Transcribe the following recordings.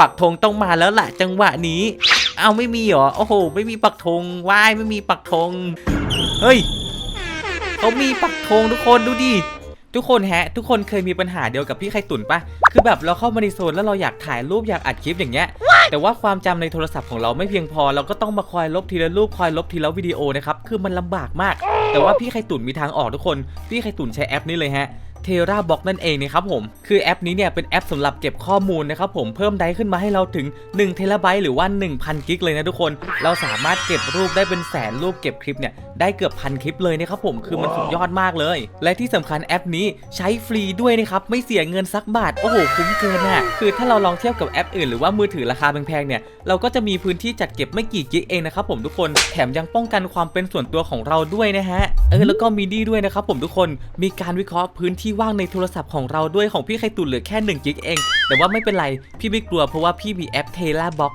ปักธงต้องมาแล้วแหละจังหวะนี้ เอาไม่มีเหรอ โอ้โห ไม่มีปักธงว้ายไม่มีปักธง เฮ้ยเขามีปักธงทุกคนดูดิทุกคนแฮะ ทุกคนเคยมีปัญหาเดียวกับพี่ไข่ตุ่นปะคือแบบเราเข้ามาในโซนแล้วเราอยากถ่ายรูปอยากอัดคลิปอย่างเงี้ย แต่ว่าความจำในโทรศัพท์ของเราไม่เพียงพอ เราก็ต้องมาคอยลบทีละรูปคอยลบทีละวิดีโอนะครับ คือมันลำบากมาก แต่ว่าพี่ไข่ตุ่นมีทางออกทุกคน พี่ไข่ตุ่นใช้แอปนี้เลยฮะ เทราบ็อกนั่นเองนะครับผม คือแอปนี้เนี่ยเป็นแอปสำหรับเก็บข้อมูลนะครับผมเพิ่มได้ขึ้นมาให้เราถึง1เทราไบต์หรือว่า 1,000 กิกเลยนะทุกคน เราสามารถเก็บรูปได้เป็นแสนรูปเก็บคลิปเนี่ยได้เกือบพันคลิปเลยนะครับผมคือมันสุดยอดมากเลย และที่สำคัญแอปนี้ใช้ฟรีด้วยนะครับไม่เสียเงินสักบาทโอ้โหคุ้มเกินอะคือถ้าเราลองเทียบกับแอปอื่นหรือว่ามือถือราคาแพงๆเนี่ยเราก็จะมีพื้นที่จัดเก็บไม่กี่กิกเองนะครับผมทุกคนแถมยังป้องกันความเป็นส่วนตัวของเราด้วยนะฮะเออแล้วก็มีนี่ด้วยนะครับผมทุกคนมีการวิเคราะห์พื้นที่พี่ว่างในโทรศัพท์ของเราด้วยของพี่ไข่ตุ่นเหลือแค่1กิกเอง แต่ว่าไม่เป็นไร พี่ไม่กลัวเพราะว่าพี่มีแอปเทล่าบ็อก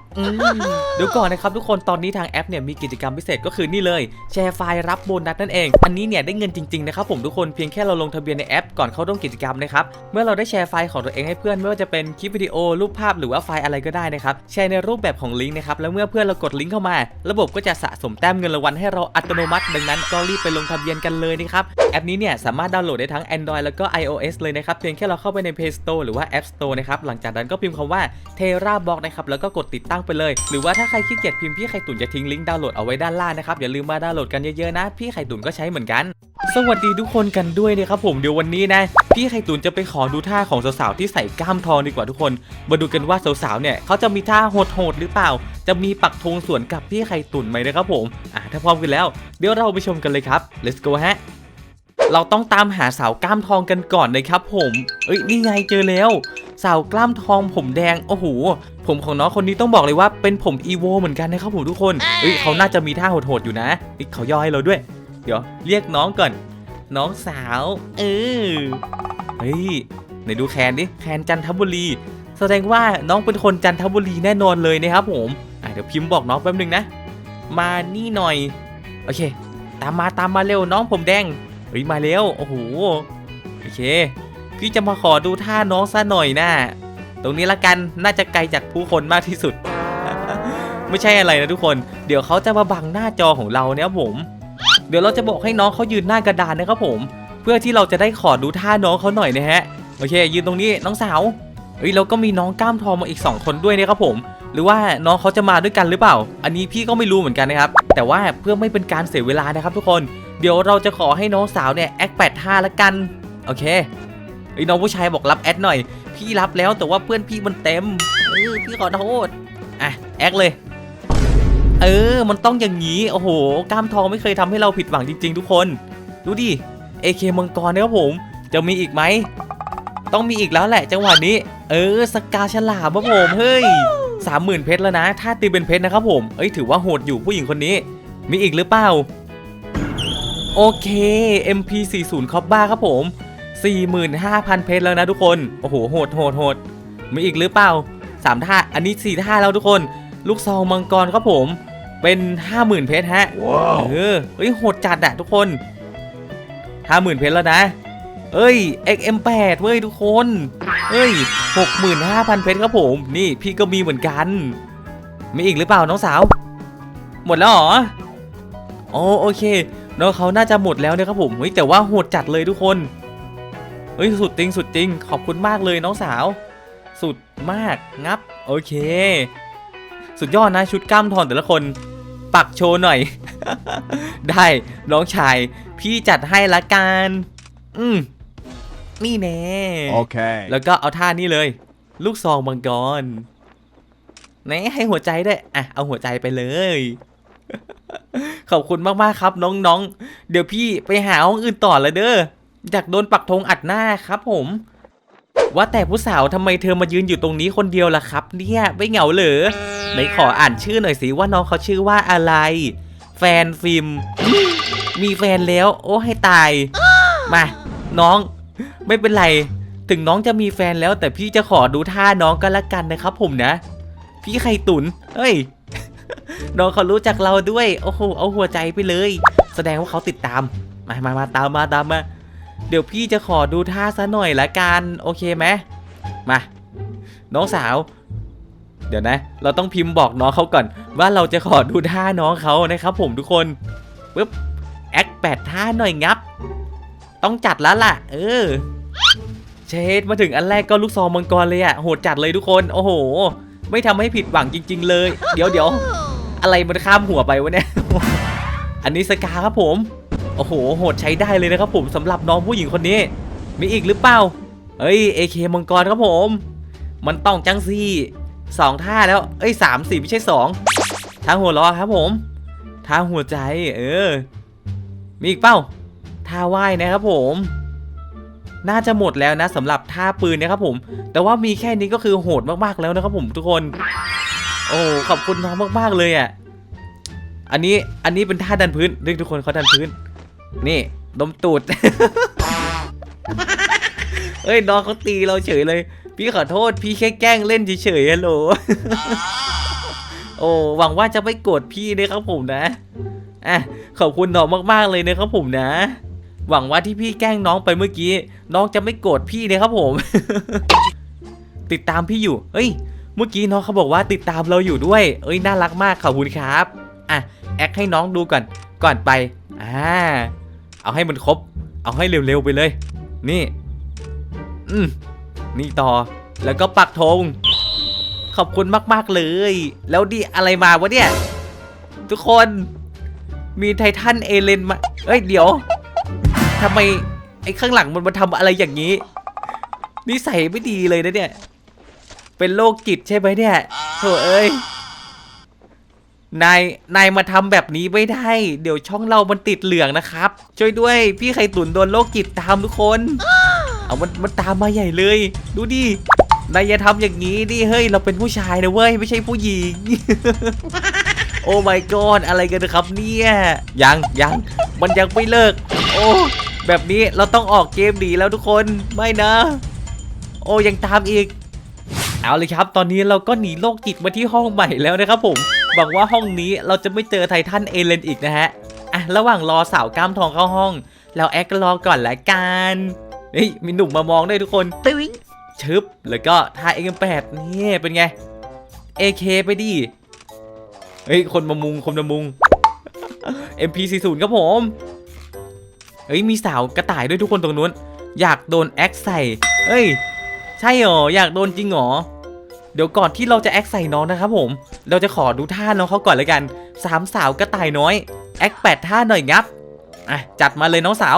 เดี๋ยวก่อนนะครับทุกคนตอนนี้ทางแอปเนี่ยมีกิจกรรมพิเศษก็คือนี่เลย แชร์ไฟล์รับโบนัสนั่นเอง อันนี้เนี่ยได้เงินจริงๆนะครับผมทุกคนเพียงแค่เราลงทะเบียนในแอปก่อนเข้าร่วมกิจกรรมนะครับเมื่อเราได้แชร์ไฟล์ของตัวเองให้เพื่อนไม่ว่าจะเป็นคลิปวิดีโอรูปภาพหรือว่าไฟล์อะไรก็ได้นะครับแชร์ในรูปแบบของลิงก์นะครับแล้วเมื่อเพื่อนเรากดลิงก์เข้ามา ระบบก็จะสะสมแต้มเงินรางวัลให้เราอัตโนมัติ ดังนั้นก็รีบไปลงทะเบียนกันเลยนะครับแอปนี้เนี่ยสามารถดาวน์โหลดได้ทั้ง Android แล้วก็ iOS เลยนะครับ เพียงแค่เราเข้าไปใน Play Store หรือว่า App Store นะครับ หลังจากนั้นก็พิมพ์คำว่า Terra Box นะครับ แล้วก็กดติดตั้งไปเลย หรือว่าถ้าใครขี้เกียจพิมพ์พี่ไข่ตุ๋นจะทิ้งลิงก์ดาวน์โหลดเอาไว้ด้านล่างนะครับ อย่าลืมมาดาวน์โหลดกันเยอะๆนะ พี่ไข่ตุ๋นก็ใช้เหมือนกัน สวัสดีทุกคนกันด้วยนะครับผม เดี๋ยววันนี้นะ พี่ไข่ตุนจะไปขอดูท่าของสาวๆที่ใส่กล้ามทองดีกว่าทุกคน มาดูกันว่าสาวๆเนี่ยเขาจะมีท่าโหดๆหรือเปล่า จะมีปักธงสวนกับพี่ไข่ตุนไหมนะครับผม อะถ้าพร้อมกันแล้ว เดี๋ยวเราไปชมกันเลยครับ let's go ฮะ เราต้องตามหาสาวกล้ามทองกันก่อนนะครับ ผมเอ้ยนี่ไงเจอแล้ว สาวกล้ามทองผมแดงโอ้โหผมของน้องคนนี้ต้องบอกเลยว่าเป็นผมอีโวเหมือนกันนะครับผมทุกคนเอ้ยเขาน่าจะมีท่าโหดๆอยู่นะเอ้ยเขาย่อให้เราด้วย เดี๋ยวเรียกน้องก่อน น้องสาว เออเฮ้ยไหนดูแคนดิแคนจันทบุรี แสดงว่าน้องเป็นคนจันทบุรีแน่นอนเลยนะครับผมอะเดี๋ยวพิมพ์บอกน้องแป๊บนึงนะ มานี่หน่อย โอเค ตามมาตามมาเร็วน้องผมแดง เฮ้ยมาเร็วโอ้โหโอเคพี่จะมาขอดูท่าน้องซะหน่อยนะตรงนี้ละกันน่าจะไกลจากผู้คนมากที่สุด ไม่ใช่อะไรนะทุกคน เดี๋ยวเขาจะมาบังหน้าจอของเราเนี่ยผม เดี๋ยวเราจะบอกให้น้องเขายืนหน้ากระดานนะครับผม เพื่อที่เราจะได้ขอดูท่าน้องเขาหน่อยนะฮะโอเค ยืนตรงนี้น้องสาว เฮ้ยเราก็มีน้องกล้ามทองมาอีก 2 คนด้วยนะครับผม หรือว่าน้องเขาจะมาด้วยกันหรือเปล่า อันนี้พี่ก็ไม่รู้เหมือนกันนะครับ แต่ว่าเพื่อไม่เป็นการเสียเวลานะครับทุกคน เดี๋ยวเราจะขอให้น้องสาวเนี่ยแอคแปดท่าละกัน โอเคไอ้น้องผู้ชายบอกรับแอดหน่อย พี่รับแล้วแต่ว่าเพื่อนพี่มันเต็มเออพี่ขอโทษ อะแอคเลย เออ มันต้องอย่างนี้ โอ้โห กล้ามทองไม่เคยทำให้เราผิดหวังจริง ๆ ทุกคน ดูดิ AK มังกรนะครับผม จะมีอีกไหม ต้องมีอีกแล้วแหละจังหวะนี้ เออสกาฉลามครับผมเฮ้ยสามหมื่นเพชรแล้วนะ ถ้าตีเป็นเพชรนะครับผมเอ้ยถือว่าโหดอยู่ผู้หญิงคนนี้ มีอีกหรือเปล่า โอเค MP40 คอบบ้าครับผม 45,000 เพชรแล้วนะทุกคน โอ้โหโหดโหดโหดมีอีกหรือเปล่าสามท่าอันนี้สี่ท่าแล้วทุกคน ลูกซองมังกรครับผม เป็น 50,000 เพชรฮะเออเฮ้ยโหดจัดอะทุกคน 50,000 เพชรแล้วนะ เอ้ย XM8 เว้ยทุกคนเฮ้ย 65,000 เพชรครับผม นี่พี่ก็มีเหมือนกัน มีอีกหรือเปล่าน้องสาว หมดแล้วเหรอโอโอเคน้องเขาน่าจะหมดแล้วนะครับผมเฮ้ยแต่ว่าโหดจัดเลยทุกคนเฮ้ยสุดจริงสุดจริง ขอบคุณมากเลยน้องสาว สุดมากงับ โอเค สุดยอดนะชุดกล้ามทองแต่ละคน ปักโชว์หน่อย ได้น้องชาย พี่จัดให้ละกัน อืม นี่แน่ Okay. แล้วก็เอาท่านี้เลย ลูกซองมังกรไหนให้หัวใจด้วยอะเอาหัวใจไปเลย ขอบคุณมากๆครับน้องๆ เดี๋ยวพี่ไปหาห้องอื่นต่อเลยเด้ออยากโดนปักธงอัดหน้าครับผม ว่าแต่ผู้สาวทำไมเธอมายืนอยู่ตรงนี้คนเดียวล่ะครับ เนี่ยไม่เหงาเหรอไหนขออ่านชื่อหน่อยสิว่าน้องเขาชื่อว่าอะไร แฟนฟิล์มมีแฟนแล้ว โอ้ให้ตาย มา น้อง ไม่เป็นไร ถึงน้องจะมีแฟนแล้ว แต่พี่จะขอดูท่าน้องก็แล้วกันนะครับผมนะ พี่ไข่ตุนเฮ้ย น้องเขารู้จักเราด้วย โอ้โห เอาหัวใจไปเลย แสดงว่าเขาติดตาม มามามาตามมาตามมา เดี๋ยวพี่จะขอดูท่าซะหน่อยละกัน โอเคไหมมา น้องสาว เดี๋ยวนะ เราต้องพิมพ์บอกน้องเขาก่อน ว่าเราจะขอดูท่าน้องเขานะครับผมทุกคนปึ๊บแอคแปดท่าหน่อยงับ ต้องจัดแล้วล่ะ เออ เชดมาถึงอันแรกก็ลูกซองมังกรเลยอะโหดจัดเลยทุกคน โอ้โห ไม่ทำให้ผิดหวังจริง ๆ เลย เดี๋ยวเดี๋ยวอะไรมันข้ามหัวไปวะเนี่ย อันนี้สกาครับผม โอ้โห โหดใช้ได้เลยนะครับผมสำหรับน้องผู้หญิงคนนี้ มีอีกหรือเปล่า เอ้ย AK มังกรครับผม มันต้องจังซี่สองท่าแล้ว เอ้ยสามสี่ไม่ใช่สองท่าหัวล้อครับผมท่าหัวใจ เออ มีอีกเป้าท่าว่ายนะครับผม น่าจะหมดแล้วนะสำหรับท่าปืนนะครับผม แต่ว่ามีแค่นี้ก็คือโหดมากๆแล้วนะครับผมทุกคน โอ้ขอบคุณน้องมากๆเลยอะอันนี้อันนี้เป็นท่าดันพื้นเด็กทุกคนเขาดันพื้น นี่ดมตูดเอ้ยน้องเขาตีเราเฉยเลย พี่ขอโทษพี่แค่แกล้งเล่นเฉยๆฮัลโหลโอ้หวังว่าจะไม่โกรธพี่นะครับผมนะอะขอบคุณน้องมากๆเลยนะครับผมนะ หวังว่าที่พี่แกล้งน้องไปเมื่อกี้ น้องจะไม่โกรธพี่นะครับผม ติดตามพี่อยู่ เอ้ย เมื่อกี้น้องเขาบอกว่าติดตามเราอยู่ด้วย เอ้ยน่ารักมากขอบคุณครับอะแอคให้น้องดูก่อนก่อนไปอ่าเอาให้มันครบ เอาให้เร็วๆไปเลย นี่ อืมนี่ต่อ แล้วก็ปักธงขอบคุณมากๆเลย แล้วดิอะไรมาวะเนี่ย ทุกคน มีไททันเอเลนมา เอ้ยเดี๋ยว ทำไมไอ้ข้างหลังมันมาทำอะไรอย่างนี้นิสัยไม่ดีเลยนะเนี่ย เป็นโรคจิตใช่ไหมเนี่ยโถเอ้ยนายนายมาทำแบบนี้ไม่ได้ เดี๋ยวช่องเรามันติดเหลืองนะครับ ช่วยด้วยพี่ไข่ตุ๋นโดนโรคจิตตามทุกคน เอามันมันตามมาใหญ่เลย ดูดินายอย่าทำอย่างนี้ดิเฮ้ยเราเป็นผู้ชายนะเว้ยไม่ใช่ผู้หญิง โอ้ my god อะไรกันนะครับเนี่ยยังยังมันยังไม่เลิก โอ้ แบบนี้เราต้องออกเกมดีแล้วทุกคนไม่นะ โอ้ยังตามอีก เอาเลยครับ ตอนนี้เราก็หนีโรคจิตมาที่ห้องใหม่แล้วนะครับผมหวังว่าห้องนี้เราจะไม่เจอไททันเอเลนอีกนะฮะอะระหว่างรอสาวกล้ามทองเข้าห้อง เราแอครอก่อนละกันเฮ้ยมีหนุ่มมามองด้วยทุกคนตึ้งชึบแล้วก็ท่าเอ็มแปดนี่เป็นไง AK ไปดิเฮ้ยคนมามุงคนมามุง MP40 ครับผม เฮ้ยมีสาวกระต่ายด้วยทุกคนตรงนู้น อยากโดนแอคใส่เฮ้ย ใช่เหรออยากโดนจริงเหรอเดี๋ยวก่อนที่เราจะแอคใส่น้องนะครับผม เราจะขอดูท่าน้องเขาก่อนเลยกันสามสาวกระต่ายน้อยแอคแปดท่าหน่อยงับอะจัดมาเลยน้องสาว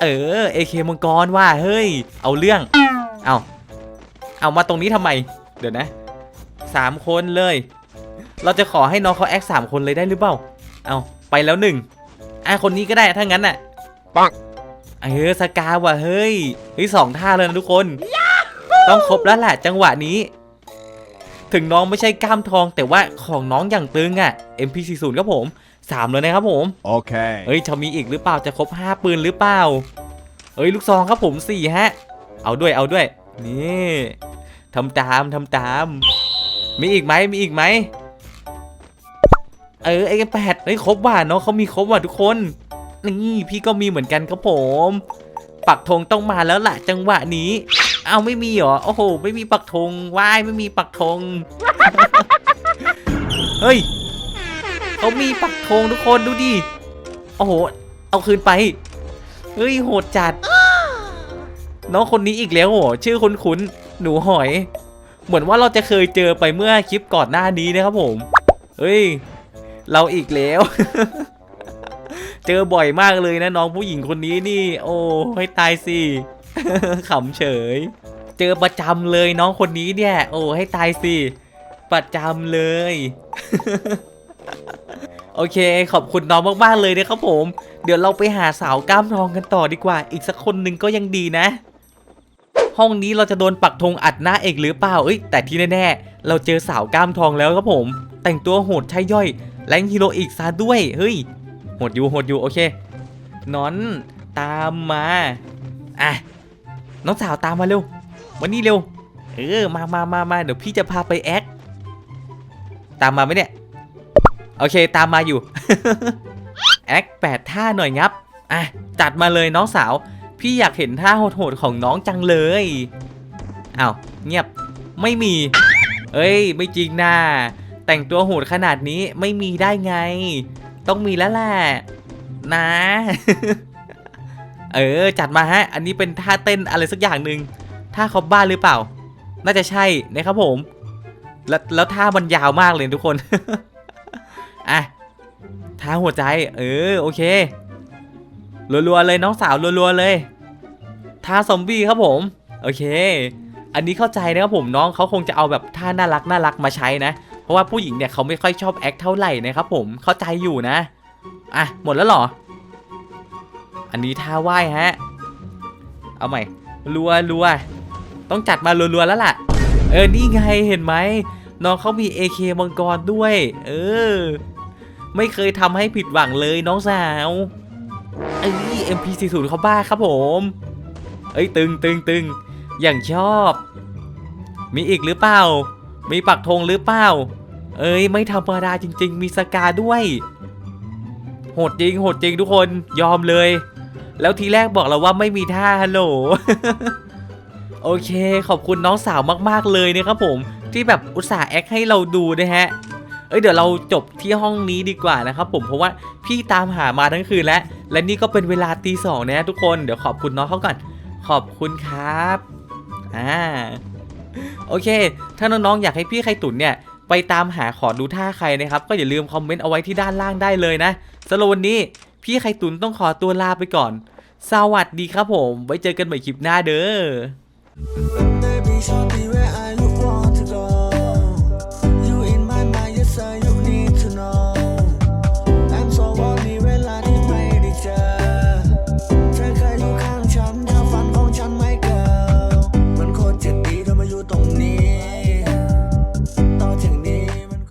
เออเอเคมังกรว่าเฮ้ย เอาเรื่อง เอาเอามาตรงนี้ทำไม เดี๋ยวนะสามคนเลย เราจะขอให้น้องเขาแอคสามคนเลยได้หรือเปล่า เอาไปแล้วหนึ่งอะคนนี้ก็ได้ถ้างั้นน่ะ ปังเออสกาว่ะเฮ้ยเฮ้ยสองท่าเลยนะทุกคน ต้องครบแล้วแหละจังหวะนี้ ถึงน้องไม่ใช่กล้ามทองแต่ว่าของน้องอย่างตึงอะ่ะ MP40 ครับผมสามเลยนะครับผม Okay. เอ้ยจะมีอีกหรือเปล่าจะครบห้าปืนหรือเปล่าเอ้ยลูกซองครับผมสี่ฮะ เอาด้วยเอาด้วย นี่ทำตามทำตาม มีอีกไหมมีอีกไหมเออไอ้แปดเฮ้ยครบว่ะน้องเขามีครบว่ะทุกคน นี่พี่ก็มีเหมือนกันครับผม ปักธงต้องมาแล้วล่ะจังหวะนี้ เอาไม่มีเหรอ โอ้โห ไม่มีปักธงว้ายไม่มีปักธง เฮ้ยเขามีปักธงทุกคนดูดิ โอ้โห เอาคืนไป เฮ้ยโหดจัด น้องคนนี้อีกแล้วเหรอชื่อคุ้นๆหนูหอย เหมือนว่าเราจะเคยเจอไปเมื่อคลิปก่อนหน้านี้นะครับผม เฮ้ย เราอีกแล้ว เจอบ่อยมากเลยนะน้องผู้หญิงคนนี้นี่ โอ้ให้ตายสิขำเฉย เจอประจำเลยน้องคนนี้เนี่ย โอ้ให้ตายสิประจำเลย โอเค ขอบคุณน้องมากๆเลยนะครับผม เดี๋ยวเราไปหาสาวกล้ามทองกันต่อดีกว่า อีกสักคนหนึ่งก็ยังดีนะห้องนี้เราจะโดนปักธงอัดหน้าเอกหรือเปล่า เอ้ย แต่ที่แน่ๆ เราเจอสาวกล้ามทองแล้วครับผม แต่งตัวโหดใช่ย่อย แรงฮีโรอีกซะด้วย เฮ้ย หดอยู่โหดอยู่โอเคนอนตามมาอะน้องสาวตามมาเร็ววันนี้เร็วเออมามามามาเดี๋ยวพี่จะพาไปแอคตามมาไหมเนี่ยโอเคตามมาอยู่แอคแปดท่าหน่อยงับอะจัดมาเลยน้องสาว พี่อยากเห็นท่าโหดๆของน้องจังเลยอ้าวเงียบไม่มี เอ้ย ไม่จริงนะแต่งตัวโหดขนาดนี้ไม่มีได้ไง ต้องมีแล้วแหละนะ เออ จัดมาฮะ อันนี้เป็นท่าเต้นอะไรสักอย่างหนึ่งท่าเขาบ้าหรือเปล่า น่าจะใช่นะครับผม แล้วแล้วท่ามันยาวมากเลยทุกคนอะท่าหัวใจ เออ โอเครัวๆเลยน้องสาวรัวๆเลยท่าซอมบี้ครับผม โอเค อันนี้เข้าใจนะครับผมน้องเขาคงจะเอาแบบท่าน่ารักน่ารักมาใช้นะ เพราะว่าผู้หญิงเนี่ยเขาไม่ค่อยชอบแอคเท่าไหร่นะครับผมเข้าใจอยู่นะอะหมดแล้วหรอ อันนี้ท่าไหว้ฮะ เอาใหม่รัวรัวต้องจัดมารัวๆแล้วล่ะ เออนี่ไงเห็นไหมน้องเขามี AK มังกรด้วย เออ ไม่เคยทำให้ผิดหวังเลยน้องสาวเอ้ย MP40 เขาบ้าครับผม เอ้ยตึงตึงตึงอย่างชอบ มีอีกหรือเปล่า มีปักธงหรือเปล่า เอ้ยไม่ธรรมดาจริง ๆ มีสกาด้วย โหดจริงโหดจริงทุกคนยอมเลย แล้วทีแรกบอกเราว่าไม่มีท่าฮัลโหล โอเค ขอบคุณน้องสาวมากๆเลยนะครับผม ที่แบบอุตส่าห์แอคให้เราดูนะฮะ เอ้ยเดี๋ยวเราจบที่ห้องนี้ดีกว่านะครับผมเพราะว่าพี่ตามหามาทั้งคืนแล้ว และนี่ก็เป็นเวลาตีสองนะฮะทุกคนเดี๋ยวขอบคุณน้องเขาก่อน ขอบคุณครับ อ่า โอเค ถ้าน้องๆอยากให้พี่ไข่ตุ๋นเนี่ยไปตามหาขอดูท่าใครนะครับ ก็อย่าลืมคอมเมนต์เอาไว้ที่ด้านล่างได้เลยนะสำหรับวันนี้พี่ไข่ตุ๋นต้องขอตัวลาไปก่อน สวัสดีครับผม ไว้เจอกันใหม่คลิปหน้าเด้อ